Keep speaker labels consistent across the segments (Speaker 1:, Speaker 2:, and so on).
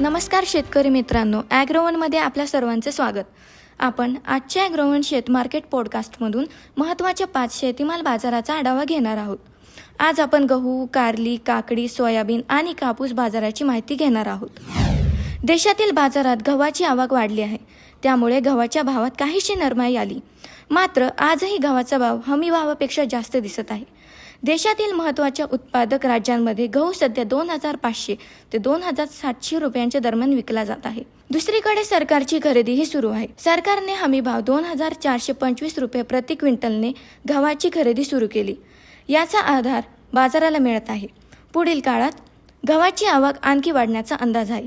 Speaker 1: नमस्कार शेतकरी मित्रांनो ॲग्रोवनमध्ये आपल्या सर्वांचे स्वागत. आपण आजच्या ॲग्रोवन शेत मार्केट पॉडकास्टमधून महत्त्वाच्या पाच शेतीमाल बाजाराचा आढावा घेणार आहोत. आज आपण गहू कारली काकडी सोयाबीन आणि कापूस बाजाराची माहिती घेणार आहोत. देशातील बाजारात गव्हाची आवक वाढली आहे. त्यामुळे गव्हाच्या भावात काहीशी नरमाई आली. मात्र आजही गव्हाचा भाव हमी भावापेक्षा जास्त दिसत आहे. देशातील महत्त्वाच्या उत्पादक राज्यांमध्ये गहू सध्या दोन हजार पाचशे ते दोन हजार सातशे रुपयांच्या दरम्यान विकला जात आहे. दुसरीकडे सरकारची खरेदीही सुरू आहे. सरकारने हमी भाव दोन हजार चारशे पंचवीस रुपये प्रति क्विंटलने गव्हाची खरेदी सुरू केली. याचा आधार बाजाराला मिळत आहे. पुढील काळात गव्हाची आवक आणखी वाढण्याचा अंदाज आहे.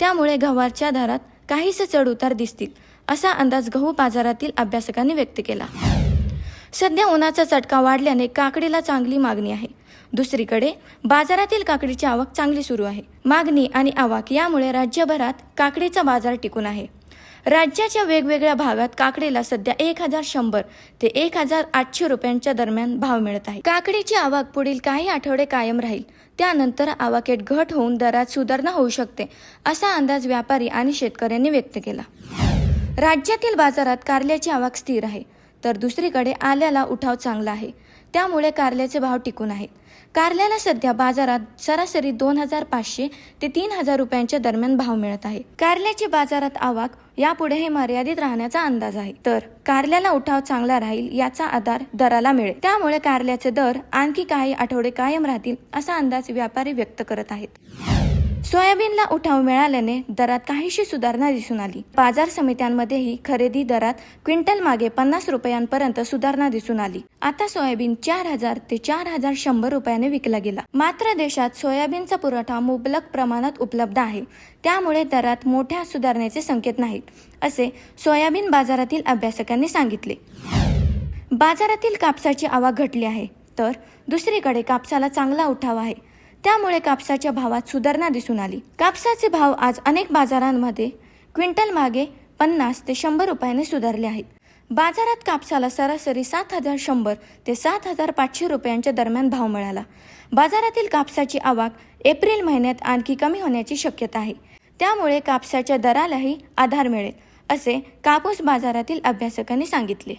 Speaker 1: त्यामुळे गव्हाच्या दरात काहीसे चढ उतार दिसतील असा अंदाज गहू बाजारातील अभ्यासकांनी व्यक्त केला. सध्या उन्हाचा चटका वाढल्याने काकडीला चांगली मागणी आहे. दुसरीकडे बाजारातील काकडीची आवक चांगली सुरू आहे. मागणी आणि आवक यामुळे राज्यभरात काकडीचा बाजार टिकून आहे. राज्याच्या वेगवेगळ्या भागात काकडीला सध्या एक हजार शंभर ते एक हजार आठशे रुपयांच्या दरम्यान भाव मिळत आहे. काकडीची आवक पुढील काही आठवडे कायम राहील. त्यानंतर आवाकेत घट होऊन दरात सुधारणा होऊ शकते असा अंदाज व्यापारी आणि शेतकऱ्यांनी व्यक्त केला. राज्यातील बाजारात कारल्याची आवक स्थिर आहे. तर दुसरीकडे आल्याला उठाव चांगला आहे. त्यामुळे कारल्याचे भाव टिकून आहेत. कारल्याला सध्या बाजारात सरासरी दोन हजार पाचशे ते तीन हजार रुपयांच्या दरम्यान भाव मिळत आहे. कारल्याची बाजारात आवाक यापुढे हे मर्यादित राहण्याचा अंदाज आहे. तर कारल्याला उठाव चांगला राहील याचा आधार दराला मिळेल. त्यामुळे कारल्याचे दर आणखी काही आठवडे कायम राहतील असा अंदाज व्यापारी व्यक्त करत आहेत. सोयाबीनला उठाव मिळाल्याने दरात काहीशी सुधारणा दिसून आली. बाजार समित्यांमध्येही खरेदी दरात क्विंटल मागे पन्नास रुपयांपर्यंत सुधारणा दिसून आली. आता सोयाबीन चार हजार ते चार हजार शंभर रुपयाने विकला गेला. मात्र देशात सोयाबीनचा पुरवठा मुबलक प्रमाणात उपलब्ध आहे. त्यामुळे दरात मोठ्या सुधारणेचे संकेत नाहीत असे सोयाबीन बाजारातील अभ्यासकांनी सांगितले. बाजारातील कापसाची आवक घटली आहे तर दुसरीकडे कापसाला चांगला उठाव आहे. त्यामुळे कापसाच्या भावात सुधारणा दिसून आली. कापसाचे भाव आज अनेक बाजारांमध्ये क्विंटल मागे पन्नास ते शंभर रुपयाने सुधारले आहेत. बाजारात कापसाला सरासरी सात हजार शंभर ते सात हजार पाचशे रुपयांच्या दरम्यान भाव मिळाला. बाजारातील कापसाची आवक एप्रिल महिन्यात आणखी कमी होण्याची शक्यता आहे. त्यामुळे कापसाच्या दरालाही आधार मिळेल असे कापूस बाजारातील अभ्यासकांनी सांगितले.